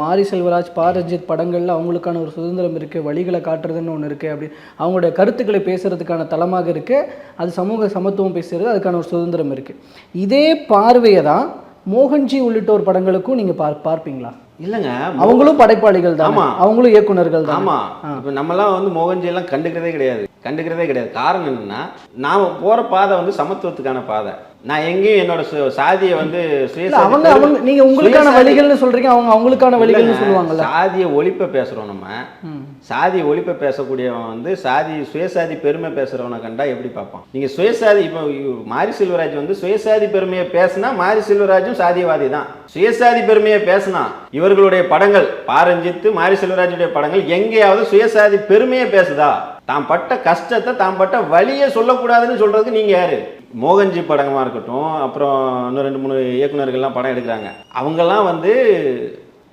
மாரி செல்வராஜ் பா. ரஞ்சித் படங்கள்ல அவங்களுக்கான ஒரு சுதந்திரம் இருக்கு வழிகளை காட்டுறதுன்னு ஒன்று இருக்கு அப்படி அவங்களுடைய கருத்துக்களை பேசுறதுக்கான தளமாக இருக்கு அது சமூக சமத்துவம் பேசுறது அதுக்கான ஒரு சுதந்திரம் இருக்கு. இதே பார்வையை தான் மோகன்ஜி உள்ளிட்டோர் படங்களுக்கும் நீங்க பார் பார்ப்பீங்களா? இல்லைங்க. அவங்களும் படைப்பாளிகள் தான்? ஆமா. அவங்களும் இயக்குனர்கள் தான்? ஆமா. இப்போ நம்மலாம் வந்து மோகன்ஜி எல்லாம் கண்டுக்கிறதே கிடையாது. கண்டுக்கிறதே கிடையாது. காரணம் என்னன்னா நாம போற பாதை வந்து சமத்துவத்துக்கான பாதை. நான் எங்கேயும் என்னோட சாதியை வந்து அவங்க அவங்க நீங்க உங்களுக்கான வழிகள்னு சொல்றீங்க அவங்க அவங்களுக்கான வழிகள்னு சொல்லுவாங்கல்ல? சாதிய ஒழிப்பை பேசுறோம் நம்ம. சாதி ஒழிப்பை பேசக்கூடியவன் வந்து சாதி சுயசாதி பெருமை பேசுறவனை கண்டா எப்படி பார்ப்பான்? நீங்க சுயசாதி இப்போ மாரி செல்வராஜ் வந்து சுயசாதி பெருமையை பேசினா மாரி செல்வராஜும் சாதியவாதி தான். சுயசாதி பெருமையை பேசினா இவர்களுடைய படங்கள் பாரஞ்சித்து மாரி செல்வராஜுடைய படங்கள் எங்கேயாவது சுயசாதி பெருமையை பேசுதா? தாம் பட்ட கஷ்டத்தை தாம் பட்ட வழியை சொல்லக்கூடாதுன்னு சொல்றதுக்கு நீங்க யாரு? மோகன்ஜி படமாக இருக்கட்டும் அப்புறம் இன்னும் ரெண்டு மூணு இயக்குனர்கள்லாம் படம் எடுக்கிறாங்க. அவங்கெல்லாம் வந்து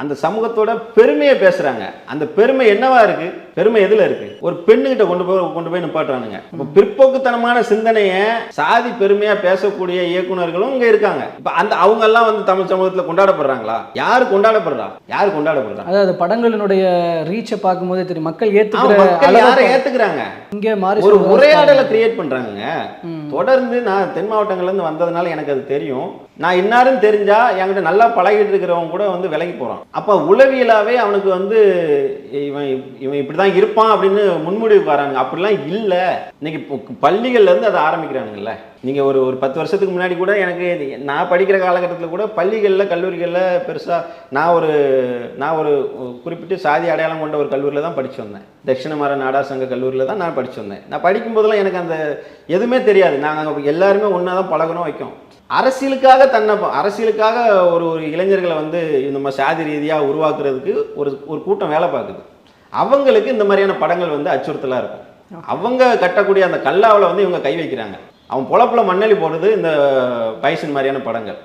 அந்த சமூகத்தோட பெருமையை பேசுறாங்க. அந்த பெருமை என்னவா இருக்கு? பெருமை எதுல இருக்கு? ஒரு பெண்ணுகிட்ட கொண்டு போய் கொண்டு போய் நிப்பாட்டுறானுங்க. இப்போ பிற்போக்குத்தனமான சிந்தனையை சாதி பெருமையா பேசக்கூடிய இயக்குனர்களும் இங்க இருக்காங்க. இப்ப அந்த அவங்க எல்லாம் வந்து தமிழ் சமூகத்துல கொண்டாடப்படுறாங்களா? யாரு கொண்டாடப்படுறா? யாரு கொண்டாடப்படுறா? அதாவது படங்களினுடைய ரீச்சை பார்க்கும்போதே தெரியும். மக்கள் அளவை யாரை ஏத்துக்கிறாங்க? இங்க மாரி ஒரு உரையாடலை கிரியேட் பண்றாங்கங்க. ம். தொடர்ந்து நான் தென் மாவட்டங்கள்ல இருந்து வந்ததுனால எனக்கு அது தெரியும். நான் இன்னாரும் தெரிஞ்சா என்கிட்ட நல்லா பழகிட்டு இருக்கிறவங்க கூட வந்து விலகி போகிறான் அப்போ உளவியலாவே அவனுக்கு வந்து இவன் இவன் இப்படி தான் இருப்பான் அப்படின்னு முன்முடிவு வராங்க அப்படிலாம் இல்லை. இன்னைக்கு இப்போ இருந்து அதை ஆரம்பிக்கிறானுங்கல்ல. நீங்கள் ஒரு ஒரு பத்து வருஷத்துக்கு முன்னாடி கூட எனக்கு நான் படிக்கிற காலகட்டத்தில் கூட பள்ளிகளில் கல்லூரிகளில் பெருசாக நான் ஒரு நான் ஒரு குறிப்பிட்டு சாதி அடையாளம் கொண்ட ஒரு கல்லூரியில் தான் படிச்சு வந்தேன். தட்சிணமர நாடார் சங்க கல்லூரியில் தான் நான் படிச்சு வந்தேன். நான் படிக்கும்போதெல்லாம் எனக்கு அந்த எதுவுமே தெரியாது. நாங்கள் எல்லாருமே ஒன்றா தான் பழகணும் வைக்கும் அரசியலுக்காக தன்னை அரசியலுக்காக ஒரு ஒரு இளைஞர்களை வந்து நம்ம சாதி ரீதியாக உருவாக்குறதுக்கு ஒரு ஒரு கூட்டம் வேலை பார்க்குது. அவங்களுக்கு இந்த மாதிரியான படங்கள் வந்து அச்சுறுத்தலாக இருக்கும். அவங்க கட்டக்கூடிய அந்த கல்லாவில் வந்து இவங்க கை வைக்கிறாங்க. அவன் பொழப்புல மண்ணெளி போடுறது இந்த பைசன் மாதிரியான படங்கள்.